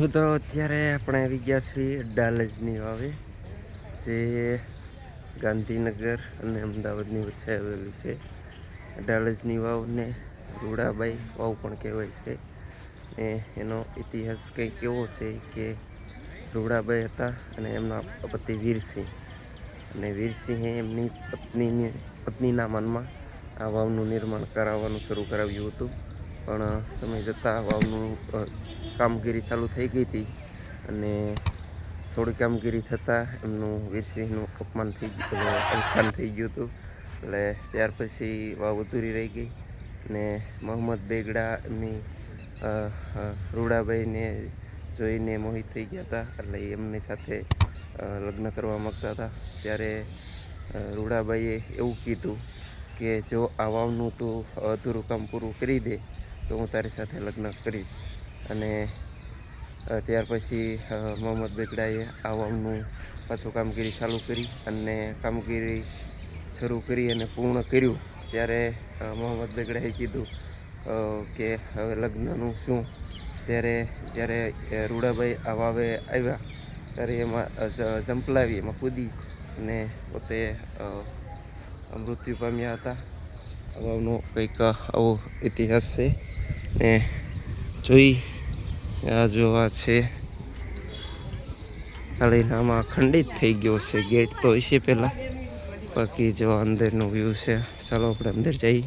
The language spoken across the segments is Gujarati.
મિત્રો અત્યારે આપણે આવી ગયા છીએ ડાલજની વાવે, જે ગાંધીનગર અને અમદાવાદની વચ્ચે આવેલી છે. ડાલજની વાવને રૂડાબાઈ વાવ પણ કહેવાય છે. ને એનો ઇતિહાસ કંઈક એવો છે કે રૂડાબાઈ હતા અને એમના પતિ વીરસિંહ. અને વીરસિંહે એમની પત્નીની, પત્નીના મનમાં આ વાવનું નિર્માણ કરાવવાનું શરૂ કરાવ્યું હતું. પણ સમય જતાં વાવનું કામગીરી ચાલુ થઈ ગઈ હતી અને થોડી કામગીરી થતાં એમનું વીરસિંહનું અપમાન થઈ ગયું અવસાન થઈ ગયું હતું. એટલે ત્યાર પછી વાવ અધૂરી રહી ગઈ ને મોહમ્મદ બેગડા એમની રૂડાબાઈને જોઈને મોહિત થઈ ગયા હતા. એટલે એમની સાથે લગ્ન કરવા માગતા હતા. ત્યારે રૂડાભાઈએ એવું કીધું કે જો આ વાવનું તું અધૂરું કામ પૂરું કરી દે, તો હું તારી સાથે લગ્ન કરીશ. અને ત્યાર પછી મોહમ્મદ બેગડાએ આ પાછું કામગીરી ચાલુ કરી અને કામગીરી શરૂ કરી અને પૂર્ણ કર્યું. ત્યારે મોહમ્મદ બેગડાએ કીધું કે હવે લગ્નનું શું? ત્યારે જ્યારે રૂડાભાઈ આવાવે આવ્યા. ત્યારે એમાં જંપલાવી એમાં કૂદી અને પોતે મૃત્યુ પામ્યા હતા. અગાઉનો કંઈક આવો ઇતિહાસ છે ને જોઈ, આ જોવા છે. આમાં ખંડિત થઈ ગયો છે, ગેટ તો હશે પહેલાં. બાકી જો અંદરનો વ્યૂ છે, ચાલો આપણે અંદર જઈએ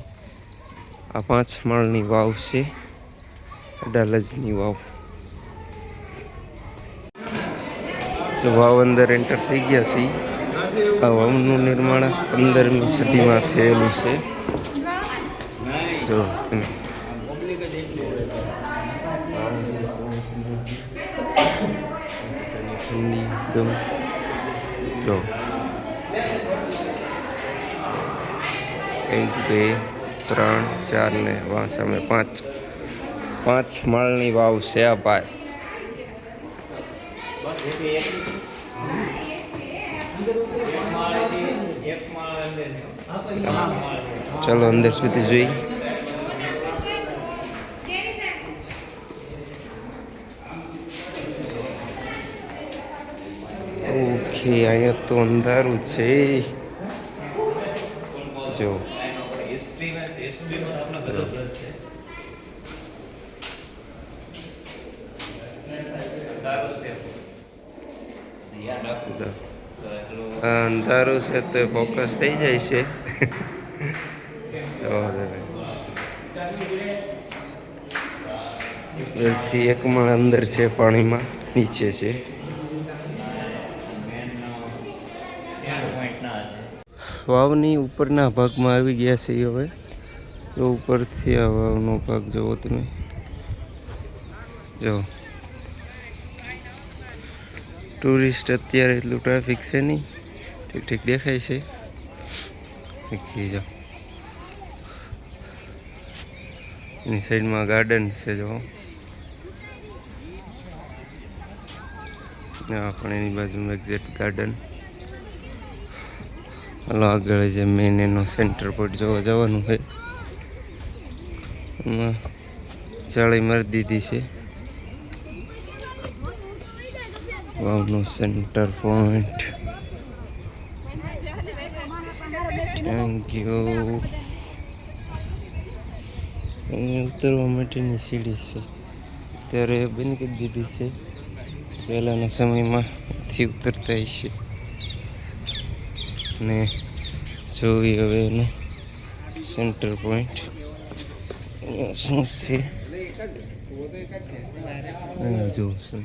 આ પાંચ માળની વાવ છે, અડાલજની વાવ. વાવ અંદર એન્ટર થઈ ગયા છીએ. આ વાવનું નિર્માણ પંદરમી સદીમાં થયેલું છે. જો તમે ઠંડી એકદમ જો એક બે ત્રણ ચાર ને વા સામે પાંચ પાંચ માળની વાવ છે આ ભાઈ ચલો અંદર સુધી જોઈ ઓકે અહીંયા તો અંધારું છે. જો. અંધારું છે તો ફોકસ થઈ જાય છે. જો એક માળ અંદર છે પાણીમાં, નીચે છે. વાવની ઉપરના ભાગમાં આવી ગયા છે હવે. તો ઉપરથી આ વાવનો ભાગ જોવો તમે. જો. ટુરિસ્ટ અત્યારે એટલું ટ્રાફિક છે નહીં. ઠીક ઠીક દેખાય છે. જાઓ. એની સાઈડમાં ગાર્ડન છે જો આપણે એની બાજુમાં એક્ઝેક્ટ ગાર્ડન હાલો આગળ જે મેન એનો સેન્ટર પોઈન્ટ જોવા જવાનું હોય એમાં જાળી મારી દીધી છે. વાવનો સેન્ટર પોઈન્ટ થેન્ક યુ અહીંયા ઉતરવા માટેની સીડી છે. ત્યારે બંધ કરી દીધી છે. પહેલાંના સમયમાં થી ઉતરતા હશે. ને જોવી હવે એનું સેન્ટર પોઈન્ટ શું છે? જોઉં છું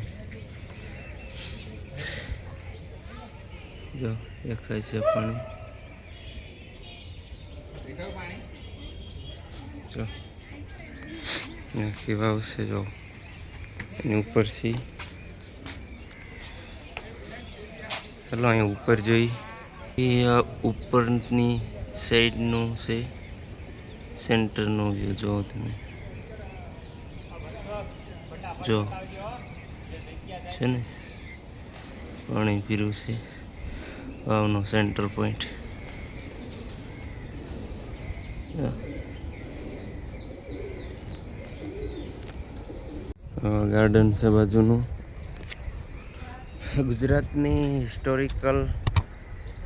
જો, દેખાય છે જો. આખી વાવ જો. એની ઉપરથી. ચાલો, અહીંયા ઉપર જોઈ એ આ ઉપરની સાઈડનું છે, સેન્ટરનો વ્યૂ જો તમે. જો છે ને? પાણી પીરું છે. વાવનો સેન્ટર પોઈન્ટ ગાર્ડન છે બાજુનું. ગુજરાતની હિસ્ટોરિકલ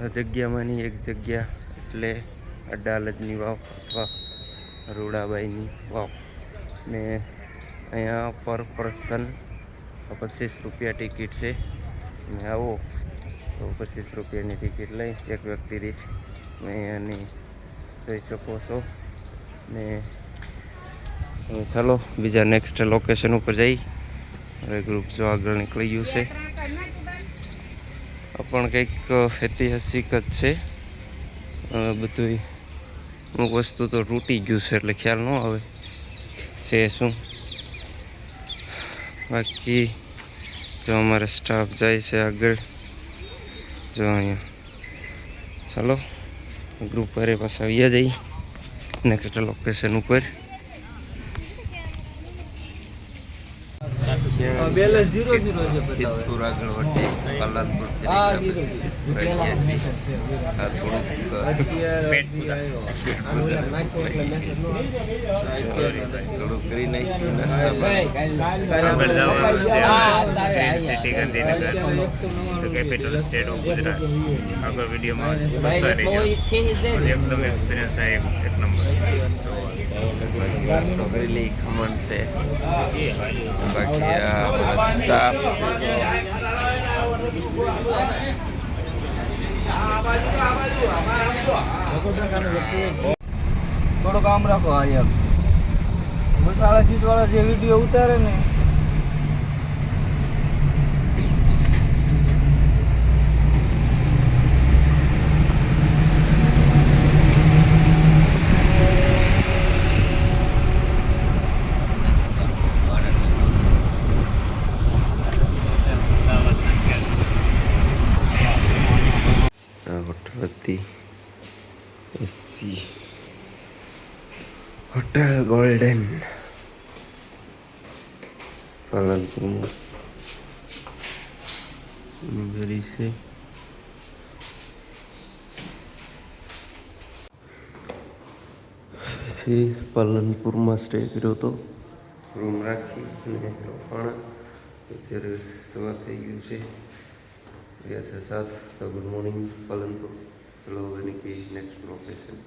જગ્યામાંની એક જગ્યા એટલે અડાલજની વાવ અથવા રૂડાબાઈની વાવ. ને અહીંયા પર પર્સન પચીસ રૂપિયા ટિકિટ છે. ને આવો, તો પચીસ રૂપિયાની ટિકિટ લઈ એક વ્યક્તિ દીઠ તમે અહીંયાની જોઈ શકો છો. ને ચાલો બીજા નેક્સ્ટ લોકેશન ઉપર જઈ. હવે ગ્રુપ જો આગળ નીકળી ગયું છે. પણ કંઈક ઐતિહાસિક જ છે. બધું અમુક વસ્તુ તો તૂટી ગયું છે, એટલે ખ્યાલ ન આવે છે શું. બાકી જો અમારે સ્ટાફ જાય છે આગળ, જો અહીંયા. ચાલો ગ્રુપ પર પાછા આવ્યા જઈએ. નેક્સ્ટ લોકેશન ઉપર. બેલેન્સ zero zero છે બતાવે. સિદ્ધપુર આગળ વટે હા. થોડુંક કરી નાખ્યું નાસ્તા ગાંધીનગર તો કેપિટલ સ્ટેટ ઓફ ગુજરાત આગળ વિડીયોમાં Minus રહેજો. એકદમ એક્સપિરિયન્સ આ એક એક નંબર લઈ ખમણ છે બાકી આ સ્ટાફ આમ રાખો આ યાર. મસાલા સીટ વાળા જે વીડિયો ઉતારે ને આ હોટલ હતી એસી હોટલ ગોલ્ડન પાલનપુરમાં ગરી છે પછી પાલનપુરમાં સ્ટે કર્યો હતો રૂમ રાખી અને રોકાણા અત્યારે સવાર થઈ ગયું છે ગયા છે સાત તો ગુડ મોર્નિંગ પાલનપુર ચલો હવે નીકળી નેક્સ્ટ લોકેશન